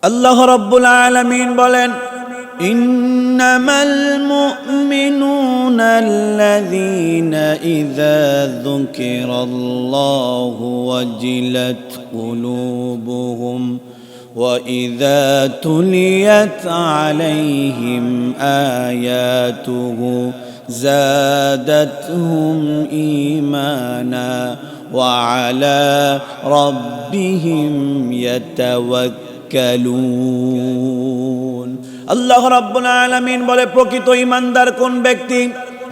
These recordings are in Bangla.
আল্লাহ রব্বুল আলমিন বলেন إنما المؤمنون الذين إذا ذكر الله وجلت قلوبهم وإذا تليت عليهم آياته زادتهم إيمانا وعلى ربهم يتوكلون আল্লাহ রাব্বুল আলামিন বলে প্রকৃত ইমানদার কোন ব্যক্তি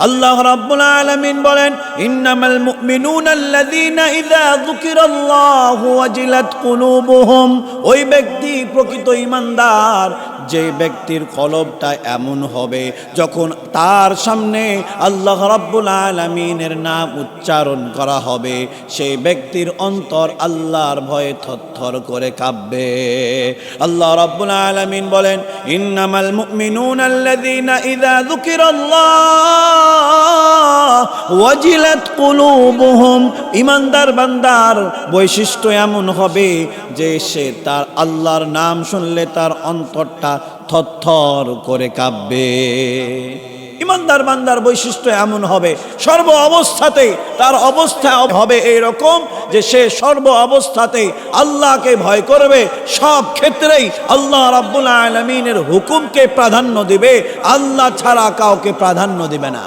আল্লাহ রাব্বুল আলামিন বলেন, ইন্নামাল মুমিনুনা আল্লাযীনা ইযা যুকিরাল্লাহু ওয়াজিলাত কুলুবুহুম। ওই ব্যক্তি প্রকৃত ইমানদার যে ব্যক্তির কলবটা এমন হবে যখন তার সামনে আল্লাহ রাব্বুল আলামিনের নাম উচ্চারণ করা হবে। সেই ব্যক্তির অন্তর আল্লাহর ভয়ে থরথর করে কাঁপবে। আল্লাহ রাব্বুল আলামিন বলেন, ইন্নামাল মুমিনুনা আল্লাযীনা ইযা যুকিরাল্লাহ। ওয়াজিলাত কুলুবুহুম। ইমানদার বান্দার বৈশিষ্ট্য এমন হবে যে সে তার আল্লাহর নাম শুনলে তার অন্তরটা থরথর করে কাঁপবে। ইমানদার বান্দার বৈশিষ্ট্য এমন হবে, সর্ব অবস্থাতে তার অবস্থা হবে এইরকম যে সে সর্ব অবস্থাতে আল্লাহকে ভয় করবে, সব ক্ষেত্রেই আল্লাহ রাব্বুল আলমিনের হুকুমকে প্রাধান্য দিবে, আল্লাহ ছাড়া কাউকে প্রাধান্য দিবে না।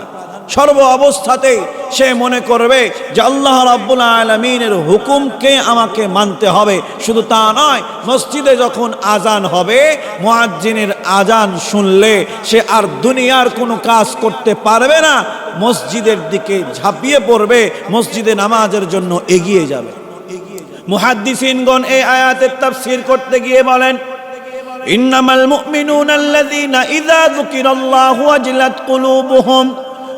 সর্ব অবস্থাতে সে মনে করবে যে আল্লাহ রাব্বুল আলমিনের হুকুমকে আমাকে মানতে হবে। শুধু তা নয়, মসজিদে যখন আজান হবে, মুয়াজ্জিনের আজান শুনলে সে আর দুনিয়ার কোনো কাজ করতে পারবে না, মসজিদের দিকে ঝাঁপিয়ে পড়বে, মসজিদে নামাজের জন্য এগিয়ে যাবে। মুহাদ্দিসিনগণ এই আয়াতের তাফসীর করতে গিয়ে বলেন, ইন্নামাল মুমিনুনা আল্লাযীনা ইযা যুকিরাল্লাহু ওয়াজিলাত কুলুবুহুম।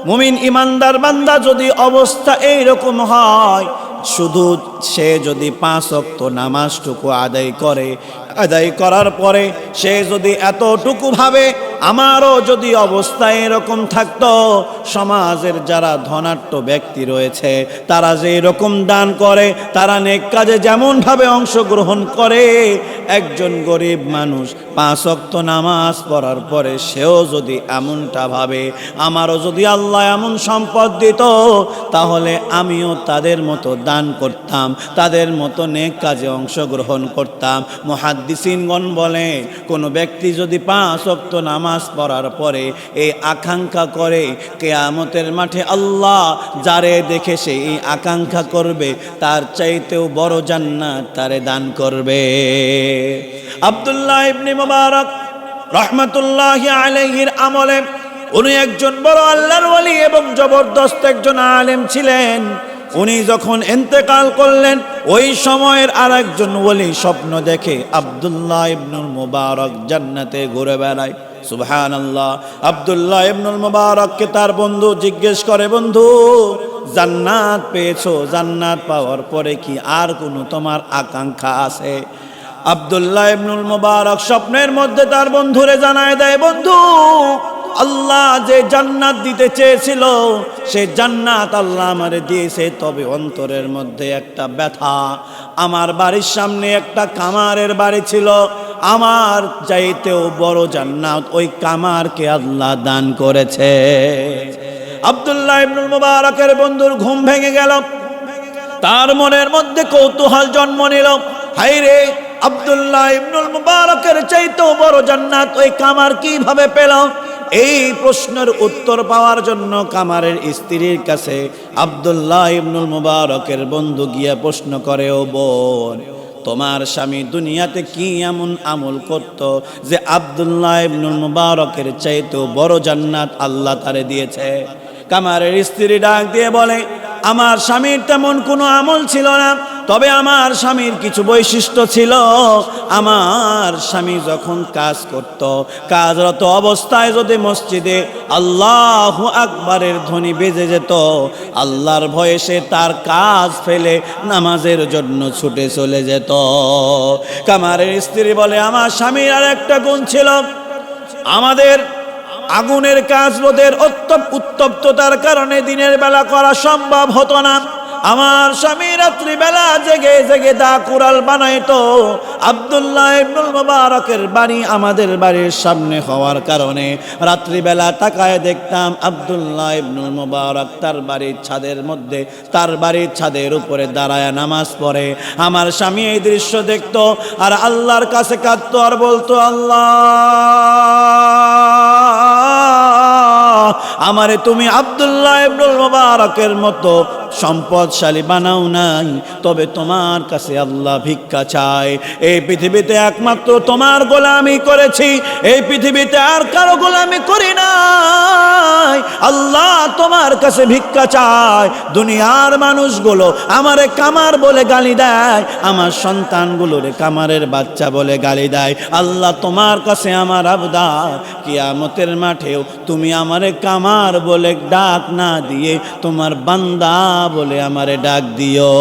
মুমিন ইমানদার বান্দা যদি অবস্থা এই রকম হয়, শুধু সে যদি পাঁচ অক্ত নামাজটুকু আদায় করে, আদায় করার পরে সে যদি এতটুকু ভাবে, আমারও যদি অবস্থা এরকম থাকতো, সমাজের যারা ধনাট্য ব্যক্তি রয়েছে, তারা যে এরকম দান করে, তারা নেক কাজে যেমনভাবে অংশগ্রহণ করে একজন গরিব মানুষ পাঁচ অক্ত নামাজ পড়ার পরে সেও যদি এমনটা ভাবে, আমারও যদি আল্লাহ এমন সম্পদ দিত, তাহলে আমিও তাদের মতো দান করতাম, তাদের মতো নেক কাজে অংশগ্রহণ করতাম। মহাদ্দিসিনগণ বলে, কোনো ব্যক্তি যদি পাঁচ অক্ত নামাজ পড়ার পরে এই আকাঙ্ক্ষা করে, কেয়ামতের মাঠে আল্লাহ যারে দেখে সে এই আকাঙ্ক্ষা করবে, তার চাইতেও বড় জান্নাত তারে দান করবে। আব্দুল্লাহ ইবনে মুবারক রহমতুল্লাহ আলাইহির আমলে উনি একজন বড় আল্লাহর ওয়ালি এবং জবরদস্ত একজন আলেম ছিলেন। উনি যখন এন্তেকাল করলেন, ওই সময়ের আর একজন ওলি স্বপ্ন দেখে আব্দুল্লাহ ইবনুল মুবারক জান্নাতে ঘুরে বেড়ায়। সুবহান আল্লাহ আবদুল্লাহ ইবনুল মুবারককে তার বন্ধু জিজ্ঞেস করে, বন্ধু, জান্নাত পেয়েছ? জান্নাত পাওয়ার পরে কি আর কোনো তোমার আকাঙ্ক্ষা আছে? আবদুল্লাহ ইবনুল মুবারক স্বপ্নের মধ্যে তার বন্ধুরে জানায় দেয়, বন্ধু, আল্লাহ যে জান্নাত দিতে চেয়েছিল, সে জান্নাত আল্লাহ আমারে দিয়েছে। তবে অন্তরের মধ্যে একটা ব্যথা। আমার বাড়ির সামনে একটা কামারের বাড়ি ছিল। আমার চাইতেও বড় জান্নাত ওই কামারকে আল্লাহ দান করেছে। আব্দুল্লাহ ইবনুল মুবারকের বন্ধুর ঘুম ভেঙে গেল। তার মনের মধ্যে কৌতূহল জন্ম নিল। হাই রে আব্দুল্লাহ ইবনুল মুবারকের চাইতেও বড় জান্নাত। ওই কামার কীভাবে পেল? এই প্রশ্নের উত্তর পাওয়ার জন্য কামারের স্ত্রীর কাছে আব্দুল্লাহ ইবনুল মুবারকের বন্ধু গিয়া প্রশ্ন করে, ও বোন, তোমার স্বামী দুনিয়াতে কি এমন আমল করত যে আব্দুল্লাহ ইবনুল মুবারকের চাইতেও বড় জান্নাত আল্লাহ তারে দিয়েছে? কামারের স্ত্রী ডাক দিয়ে বলে, আমার স্বামীর তেমন কোনো আমল ছিল না। তবে আমার স্বামীর কিছু বৈশিষ্ট্য ছিল। আমার স্বামী যখন কাজ করত, কাজরত অবস্থায় যদি মসজিদে আল্লাহ আকবরের ধ্বনি বেজে যেত, আল্লাহর ভয়ে সে তার কাজ ফেলে নামাজের জন্য ছুটে চলে যেত। কামারের স্ত্রী বলে, আমার স্বামীর আর একটা গুণ ছিল, আমাদের আগুনের কাজ রোদের উত্তপ উত্তপ্ততার কারণে দিনের বেলা করা সম্ভব হতো না। আমার স্বামী রাত্রিবেলা জেগে জেগে দা কুরাল বানাইতো। আব্দুল্লাহ ইবনুল মুবারকের বাড়ি আমাদের বাড়ির সামনে হওয়ার কারণে রাত্রিবেলা তাকায় দেখতাম আব্দুল্লাহ ইবনুল মুবারক তার বাড়ির ছাদের মধ্যে, তার বাড়ির ছাদের উপরে দাঁড়ায় নামাজ পড়ে। আমার স্বামী এই দৃশ্য দেখতো আর আল্লাহর কাছে কাঁদতো আর বলতো, আল্লাহ, আমারে তুমি আব্দুল্লাহ ইবনুল মুবারকের মতো সম্পদশালী বানাও নাই, তবে তোমার কাছে আল্লাহ ভিক্ষা চায়। এই পৃথিবীতে একমাত্র তোমার গোলামি করেছি, এই পৃথিবীতে আর কারও গোলামি করি নাই। আল্লাহ তোমার কাছে ভিক্ষা চায়, দুনিয়ার মানুষগুলো আমারে কামার বলে গালি দেয়, আমার সন্তানগুলোরে কামারের বাচ্চা বলে গালি দেয়। আল্লাহ তোমার কাছে আমার আবদার, কিয়ামতের মাঠেও তুমি আমারে কামার বলে ডাক না দিয়ে তোমার বান্দা বলে আমারে ডাক দিও।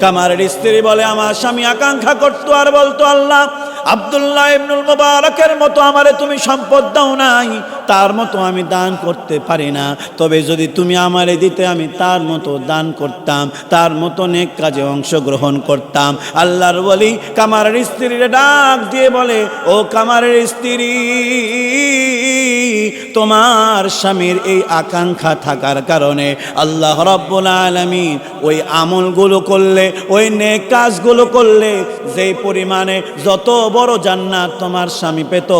কামারের স্ত্রী বলে আমার স্বামী আকাঙ্ক্ষা করতো আর বলতো আল্লাহ আব্দুল্লাহ ইবনুল মুবারকের মতো আমারে তুমি সম্পদ দাও নাই, তার মতো আমি দান করতে পারি না। তবে যদি তুমি আমারে দিতে, আমি তার মতো দান করতাম, তার মতো নেক কাজে অংশগ্রহণ করতাম। আল্লাহর বলি কামারের স্ত্রীর ডাক দিয়ে বলে, ও কামারের স্ত্রী, তোমার স্বামীর এই আকাঙ্ক্ষা থাকার কারণে আল্লাহ রব্বুল আলমিন ওই আমলগুলো করলে, ওই নেক কাজগুলো করলে, যেই পরিমাণে যত বড় জান্নাত তোমার স্বামী পেত।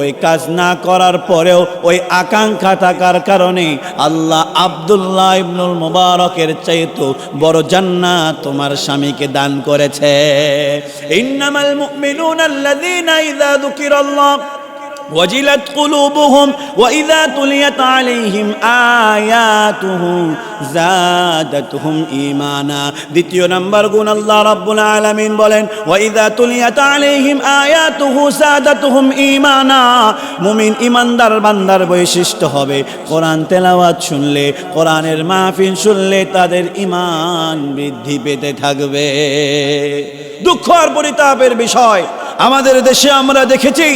ওই কাজ না করার পরেও ওই আকাঙ্ক্ষা থাকার কারণে আল্লাহ আবদুল্লাহ ইবনুল মুবারকের চাইতো বড় জান্নাত তোমার স্বামীকে দান করেছে। ইন্নামাল মুমিনুনা আল্লাযীনা ইযা যুকিরাল্লাহ। وجلت قلوبهم وإذا تليت عليهم آياته زادتهم إيمانا দ্বিতীয় নাম্বার গুণ আল্লাহ রাব্বুল আলামিন বলেন ওয়াইদা তুলিয়াত আলাইহিম আয়াতুহু সাদাতুহুম ঈমানা মুমিন ইমানদার বান্দার বৈশিষ্ট্য হবে কোরআন তেলাওয়াত শুনলে কোরআনের মাহফিল শুনলে তাদের ঈমান বৃদ্ধি পেতে থাকবে দুঃখ আর পরিতাপের বিষয় আমাদের দেশে আমরা দেখেছি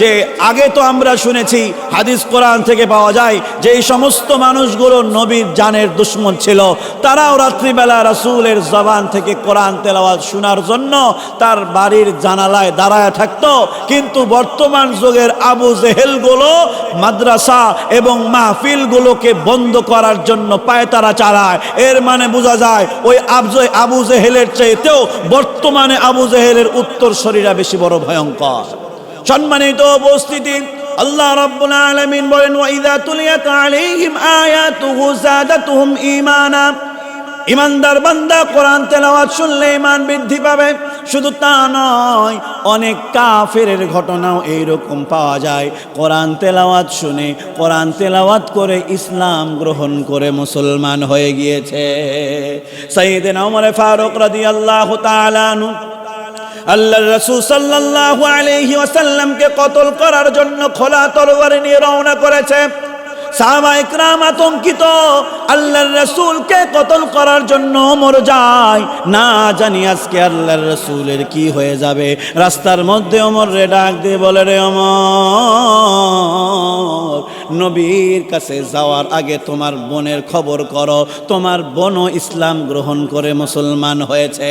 যে আগে তো আমরা শুনেছি হাদিস কোরআন থেকে পাওয়া যায় যে এই সমস্ত মানুষগুলো নবীর জানের দুশ্মন ছিল। তারাও রাত্রিবেলা রাসূলের জবান থেকে কোরআন তেলাওয়াত শোনার জন্য তার বাড়ির জানালায় দাঁড়ায় থাকত। কিন্তু বর্তমান যুগের আবু জেহেলগুলো মাদ্রাসা এবং মাহফিলগুলোকে বন্ধ করার জন্য পায়তারা চালায়। এর মানে বোঝা যায় ওই আবজে আবু জেহেলের চাইতেও বর্তমানে আবু জেহেলের উত্তর শরীরা বেশি বড় ভয়ঙ্কর। সম্মানিত উপস্থিতি, আল্লাহ রাব্বুল আলামিন বলেন ওয়াইদা তুলিয়াত আলাইহিম আয়াতুহু যাদাতুহুম ঈমানা। ইমানদার বান্দা কোরআন তেলাওয়াত শুনলে ইমান বৃদ্ধি পাবে। শুধু তা নয়, অনেক কাফেরের ঘটনাও এইরকম পাওয়া যায়। কোরআন তেলাওয়াত শুনে, কোরআন তেলাওয়াত করে ইসলাম গ্রহণ করে মুসলমান হয়ে গিয়েছে। সাইয়েদেনা ওমর ফারুক রাদিয়াল্লাহু তাআলা আনহু আল্লাহ রসুল সাল্লাহ আলহি ওয়াসাল্লামকে কতল করার জন্য খোলা তরবারি নিয়ে রওনা করেছে। সাহাবা ইকরাম আতঙ্কিত, আল্লাহর রসুলকে কতল করার জন্য মর যায়। না জানি আজকে আল্লাহর রসুলের কি হয়ে যাবে। রাস্তার মধ্যে অমর রে ডাক দিয়ে বলে, রে অমর নবীর কাছে যাওয়ার আগে তোমার বোনের খবর করো। তোমার বোনও ইসলাম গ্রহণ করে মুসলমান হয়েছে।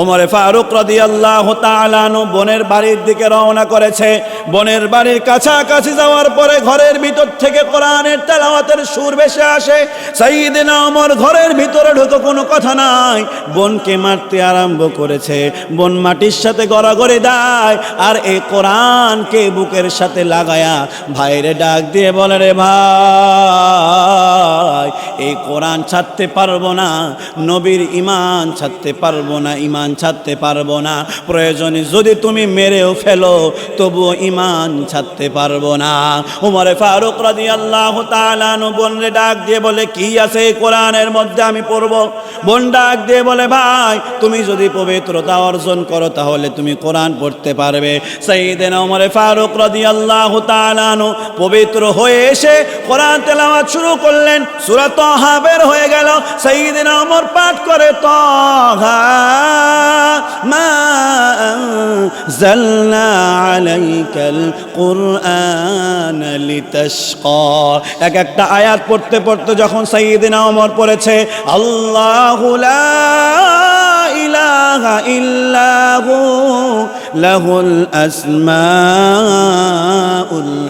ওমরে ফারুক রদি আল্লাহ তালানো বোনের বাড়ির দিকে রওনা করেছে। বোনের বাড়ির কাছাকাছি যাওয়ার পরে ঘরের ভিতর থেকে কোরআনের তেলাওয়াতের সুর ভেসে আসে। সাইদিনা ওমর ঘরের ভিতরে ঢুকে কোনো কথা নাই। বোনকে মারতে আরম্ভ করেছে। বোন মাটির সাথে গড়াগড়ি দেয়। আর এই কোরআনকে বুকের সাথে লাগায়া ভাইরে ডাক দিয়ে বলে, রে ভাই, এই কোরআন ছাড়তে পারব না। নবীর ইমান ছাড়তে পারব না ইমান ছাড়তে পারব না। প্রয়োজনে যদি তুমি মেরেও ফেলো, তবুও ইমান ছাড়তে পারব না। উমরে ফারুক রাদি আল্লাহ তালানু বোনরে ডাক দিয়ে বলে, কি আছে এই কোরআনের মধ্যে আমি পড়ব? বোন ডাক দিয়ে বলে, ভাই, তুমি যদি পবিত্রতা অর্জন করো, তাহলে তুমি কোরআন পড়তে পারবে। সেইদিন উমরে ফারুক রাদি আল্লাহ তালানু পবিত্র হয়ে এসে কোরআন তেলাওয়াত শুরু করলেন। সূরা তাহা বের হয়ে গেল। সেইদিন ওমর পাঠ করে, তাহা মা আলাইকাল কুরআন লিতাশকা। এক একটা আয়াত পড়তে পড়তে যখন সাইদিনা ওমর পড়েছে আল্লাহ ইলাহা ইল্লাহু লাহুল আসমাউল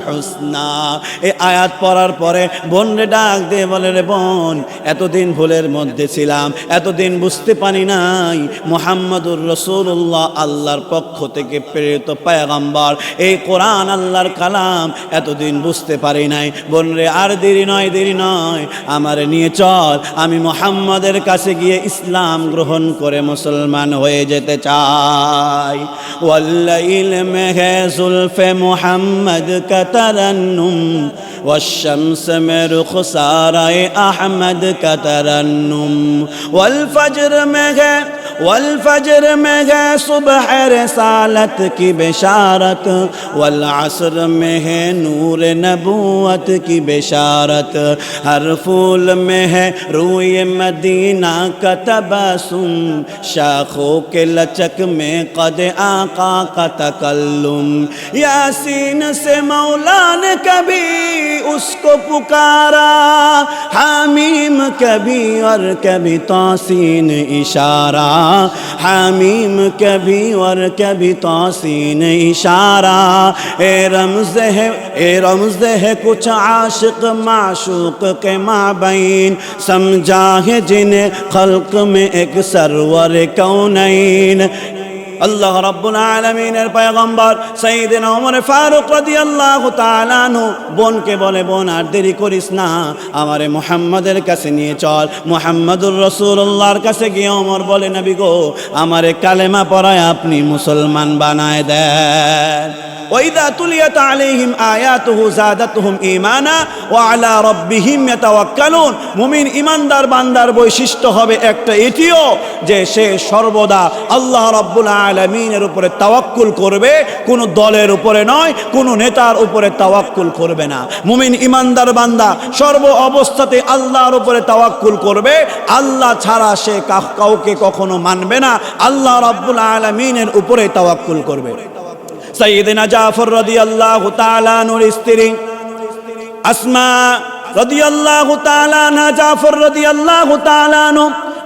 হুসনা। এই আয়াত পড়ার পরে বোন রে ডাক দিয়ে বলে, রে বোন, এতদিন ভুলের মধ্যে ছিলাম, এতদিন বুঝতে পারি নাই। মোহাম্মদুর রসুল্লাহ আল্লাহর পক্ষ থেকে প্রেরিত পায়গাম্বার। এই কোরআন, আল্লাহর কালাম, এতদিন বুঝতে পারি নাই। বোন রে আর দেরি নয় দেরি নয়। আমার নিয়ে চল। আমি মোহাম্মদের কাছে গিয়ে ইসলাম গ্রহণ করে মুসলমান হয়ে যেতে চাই। والليل مه زلف محمد كترنم والشمس میں ساري أحمد كترنم والفجر مهي والفجر مه صبح رسالت کی بشارت والعصر میں ہے نور نبوت کی بشارت ہر پھول میں ہے روئے مدینہ کا تبسم شاخوں کے لچک میں قد آ आका का तकल्लुम यासीन से मौला ने कभी उसको पुकारा। हामीम कभी और कभी तोसीन इशारा। हामीम कभी और कभी तोसीन इशारा। ए रमज है, ए रमज है कुछ आशिक माशूक के माबैन। समझा है जिन्हें खल्क में एक सरवर कौनैन। আল্লাহ রাব্বুল আলমিনের পয়গম্বর সঈদিন ওমর ফারুক রদি আল্লাহ তালানু বোনকে বলে, বোন, আর দেরি করিস না। আমারে মোহাম্মদের কাছে নিয়ে চল। মোহাম্মদুর রসুল্লাহর কাছে গিয়ে অমর বলে, নবী গো, আমারে কালেমা পড়ায় আপনি মুসলমান বানায় দেন। ওয়াইদা তুলিয়াত আলাইহিম আয়াতুহু জাদাতুহুম ঈমানা ওয়া আলা রাব্বিহিম ইয়াতাওয়াক্কালুন। মুমিন ইমানদার বান্দার বৈশিষ্ট্য হবে একটা, এটিও যে সে সর্বদা আল্লাহ রাব্বুল আলামিনের উপরে তাওয়াক্কুল করবে, কোন দলের উপরে নয়, কোন নেতার উপরে তাওয়াক্কুল করবে না। মুমিন ইমানদার বান্দা সর্ব অবস্থাতে আল্লাহর উপরে তাওয়াক্কুল করবে, আল্লাহ ছাড়া সে কাউকে কখনো মানবে না, আল্লাহ রাব্বুল আলামিনের উপরে তাওয়াক্কুল করবে। সৈয়দিনা জাফর রদি আল্লাহ তালানুর স্ত্রী আসমা রদি আল্লাহ তালানা জাফর রদি আল্লাহ নু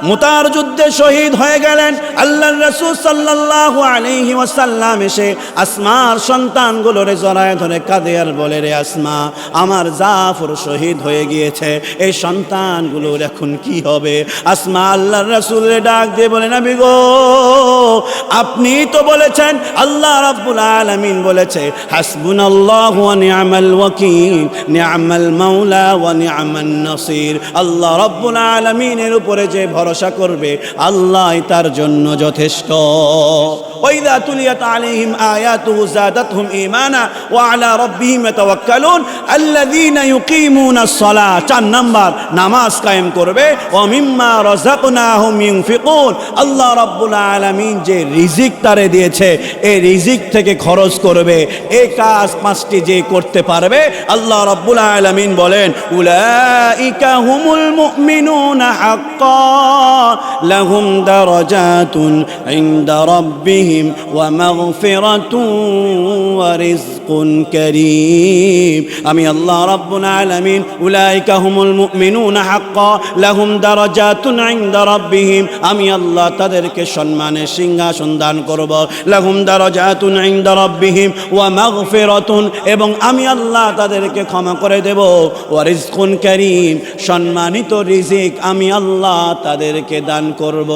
মুতার যুদ্ধে শহীদ হয়ে গেলেন আল্লাহর রসুল সাল্লাল্লাহু আলাইহি ওয়াসাল্লাম এসে, আসমার সন্তানগুলোরে জড়ায় ধরে কাঁদে আর বলে রে আসমা, আমার জাফর শহীদ হয়ে গিয়েছে, এই সন্তানগুলোর এখন কি হবে? আসমা আল্লাহর রাসূলের ডাক দিয়ে বলে, নবী গো, আপনি তো বলেছেন, আল্লাহ রাব্বুল আলামিন বলেছে, হাসবুনাল্লাহু ওয়া নি'মাল ওয়াকিল নি'মাল মাওলা ওয়া নি'মান নাসির, আল্লাহ রাব্বুল আলামিনের উপরে যে ভরসা করবে আল্লাহই তার জন্য যথেষ্ট। ওয়াইদা তুলিয়াত আলাইহিম যাদাতহুম ঈমানা ওয়া আলা রাব্বিহিম আল্লাযীনা সালাহ চার নাম্বার, নামাজ কায়েম করবে। ওয়া মিম্মা রাযাকনাহুম ইউনফিকুন আল্লাহ রাব্বুল আলামিন যে রিজিক তারে দিয়েছে, এই রিজিক থেকে খরচ করবে। এই কাজ পাঁচটি যে করতে পারবে, আল্লাহ রাব্বুল আলামিন বলেন, উলাইকা হুমুল মুমিনুনা হাক্কান ইনদা রাব্বিহিম ওয়া মাগফিরাতুন ওয়া রিজকুন কারীম। আমি আল্লাহ রাব্বুল আলামিন, উলাইকা হুমুল মুমিনুনা হাক্কা, লাহুম দারাজাতুন ইনদা রাব্বিহিম। আমি আল্লাহ তাদেরকে সম্মানের সিংহাসন দান করব। লাহুম দারাজাতুন ইনদা রাব্বিহিম ওয়া মাগফিরাতুন, এবং আমি আল্লাহ তাদেরকে ক্ষমা করে দেব। ওয়া রিজকুন কারীম। সম্মানিত রিজিক আমি আল্লাহ তাদেরকে দান করব।